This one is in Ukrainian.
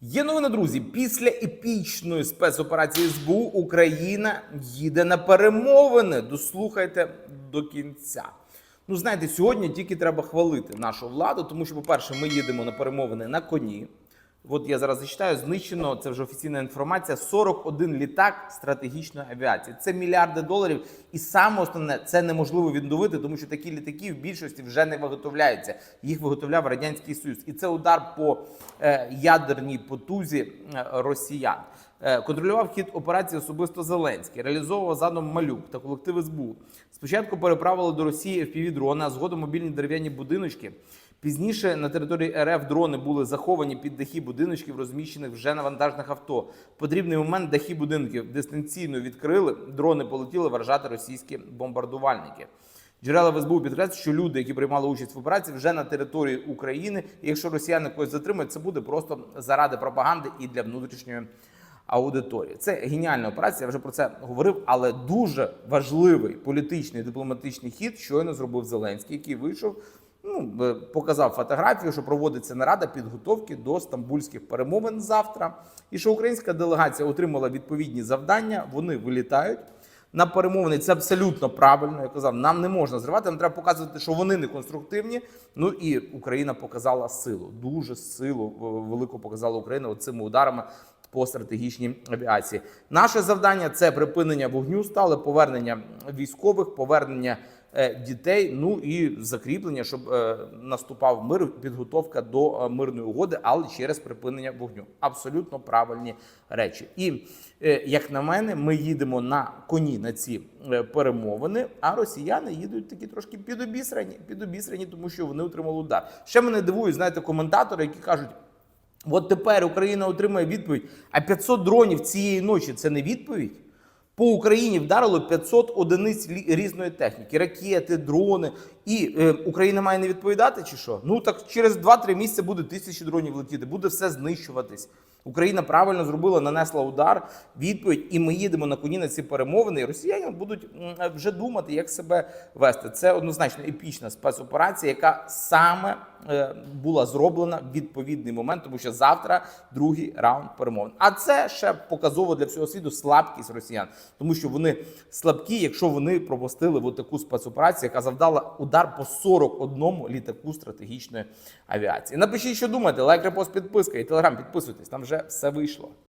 Є новини, друзі. Після епічної спецоперації СБУ Україна їде на перемовини. Дослухайте до кінця. Ну, знаєте, сьогодні тільки треба хвалити нашу владу, тому що, по-перше, ми їдемо на перемовини на коні. От я зараз зачитаю, знищено, це вже офіційна інформація, 41 літак стратегічної авіації. Це мільярди доларів. І саме основне, це неможливо відновити, тому що такі літаки в більшості вже не виготовляються. Їх виготовляв Радянський Союз. І це удар по е, ядерній потузі е, росіян. Е, Контролював хід операції особисто Зеленський, реалізовував задум Малюк та колектив СБУ. Спочатку переправили до Росії FPV-дрони, а згодом мобільні дерев'яні будиночки. Пізніше на території РФ дрони були заховані під дахи будиночків, розміщених вже на вантажних авто. В Потрібний момент дахи будинків дистанційно відкрили. Дрони полетіли вражати російські бомбардувальники. Джерела СБУ підкреслюють, що люди, які приймали участь в операції, вже на території України. І якщо росіяни когось затримають, це буде просто заради пропаганди і для внутрішньої аудиторії. Це геніальна операція. Я вже про це говорив, але дуже важливий політичний дипломатичний хід щойно зробив Зеленський, який вийшов. Ну, е, показав фотографію, що проводиться нарада підготовки до стамбульських перемовин завтра, і що українська делегація отримала відповідні завдання. Вони вилітають на перемовини. Це абсолютно правильно. Я казав, нам не можна зривати. Нам треба показувати, що вони не конструктивні. Ну і Україна показала силу. Дуже силу велику показала Україна цими ударами по стратегічній авіації. Наше завдання це припинення вогню, стале повернення військових, повернення дітей. Ну і закріплення, щоб е, наступав мир, підготовка до е, мирної угоди, але через припинення вогню. Абсолютно правильні речі. І е, як на мене, ми їдемо на коні на ці е, перемовини, а росіяни їдуть такі трошки підобісрані, підобісрані, тому що вони отримали удар. Ще мене дивують, знаєте, коментатори, які кажуть. От тепер Україна отримає відповідь. А 500 дронів цієї ночі це не відповідь. По Україні вдарило 500 одиниць різної техніки, ракети, дрони. І е, Україна має не відповідати, чи що? Ну так через 2-3 місяці буде тисячі дронів летіти, буде все знищуватись. Україна правильно зробила, нанесла удар, відповідь, і ми їдемо на коні на ці перемовини. І росіяни будуть вже думати, як себе вести. Це однозначно епічна спецоперація, яка саме була зроблена в відповідний момент, тому що завтра другий раунд перемовин. А це ще показово для всього світу слабкість росіян, тому що вони слабкі, якщо вони пропустили от таку спецоперацію, яка завдала удар по 41 літаку стратегічної авіації. Напишіть, що думаєте, лайк, репост, підписка і телеграм. Підписуйтесь, там вже все вийшло.